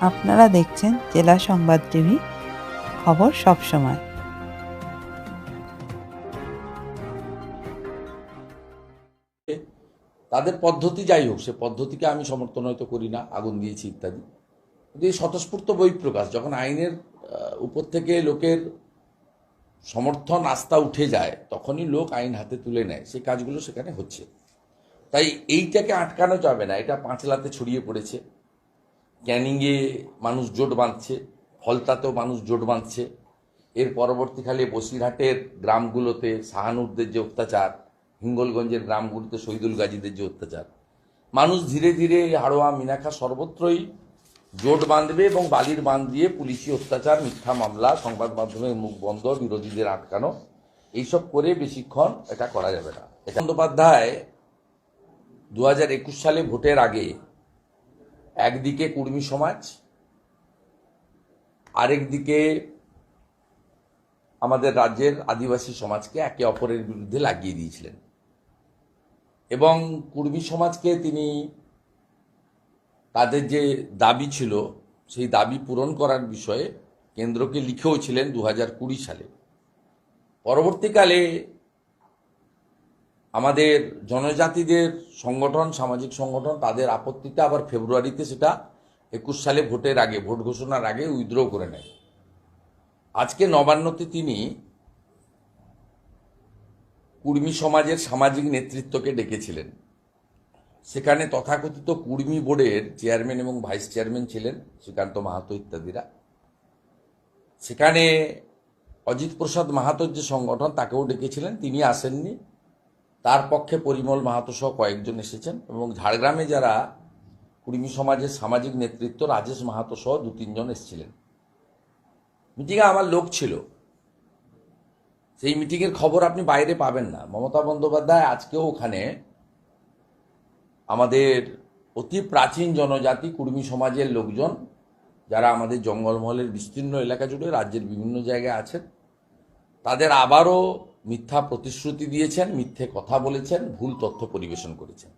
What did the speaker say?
আপনারা দেখছেন জেলা সংবাদ টিভি, খবর সব সময়। তাদের পদ্ধতি যাই হোক, সে পদ্ধতিকে আমি সমর্থন হয়তো করি না, আগুন দিয়েছি ইত্যাদি। কিন্তু এই স্বতঃস্ফূর্ত বহিঃপ্রকাশ, যখন আইনের উপর থেকে লোকের সমর্থন, আস্থা উঠে যায়, তখনই লোক আইন হাতে তুলে নেয়। সেই কাজগুলো সেখানে হচ্ছে। তাই এইটাকে আটকানো যাবে না, এটা পাঁচলাতে ছড়িয়ে পড়েছে। ক্যানিংয়ে মানুষ জোট বাঁধছে, ফলতাতেও মানুষ জোট বাঁধছে। এর পরবর্তীকালে বসিরহাটের গ্রামগুলোতে শাহানুরদের যে অত্যাচার, হিঙ্গলগঞ্জের গ্রামগুলোতে শহীদুল গাজীদের যে অত্যাচার। মানুষ ধীরে ধীরে হাড়োয়া মিনাখা সর্বত্রই জোট বাঁধবে এবং বালির বাঁধ দিয়ে পুলিশি অত্যাচার, মিথ্যা মামলা, সংবাদ মাধ্যমের মুখ বন্ধ, বিরোধীদের আটকানো, এইসব করে বেশিক্ষণ এটা করা যাবে না। বন্দ্যোপাধ্যায় দু হাজার একুশ সালে ভোটের আগে একদিকে কুর্মী সমাজ, আরেকদিকে আমাদের রাজ্যের আদিবাসী সমাজকে একে অপরের বিরুদ্ধে লাগিয়ে দিয়েছিলেন। এবং কুর্মী সমাজকে তিনি তাদের যে দাবি ছিল, সেই দাবি পূরণ করার বিষয়ে কেন্দ্রকে লিখেও ছিলেন দু হাজার কুড়ি সালে। পরবর্তীকালে আমাদের জনজাতিদের সংগঠন, সামাজিক সংগঠন, তাদের আপত্তিতে আবার ফেব্রুয়ারিতে সেটা একুশ সালে ভোটের আগে, ভোট ঘোষণার আগে উইথড্র করে নেয়। আজকে নবান্নতে তিনি কুর্মী সমাজের সামাজিক নেতৃত্বকে ডেকেছিলেন। সেখানে তথাকথিত কুর্মী বোর্ডের চেয়ারম্যান এবং ভাইস চেয়ারম্যান ছিলেন শ্রীকান্ত মাহাতো ইত্যাদিরা। সেখানে অজিত প্রসাদ মাহাতোর যে সংগঠন, তাকেও ডেকেছিলেন। তিনি আসেননি। তার পক্ষে পরিমল মাহাতো সহ কয়েকজন এসেছেন এবং ঝাড়গ্রামে যারা কুর্মী সমাজের সামাজিক নেতৃত্ব, রাজেশ মাহাতো সহ দু, তিনজন এসেছিলেন। মিটিংয়ে আমার লোক ছিল। সেই মিটিংয়ের খবর আপনি বাইরে পাবেন না। মমতা বন্দ্যোপাধ্যায় আজকেও ওখানে আমাদের অতি প্রাচীন জনজাতি কুর্মী সমাজের লোকজন, যারা আমাদের জঙ্গলমহলের বিস্তীর্ণ এলাকা জুড়ে রাজ্যের বিভিন্ন জায়গায় আছেন, তাদের আবারও মিথ্যা প্রতিশ্রুতি দিয়েছেন মিথ্যে কথা বলেছেন ভুল তথ্য পরিবেশন করেছেন।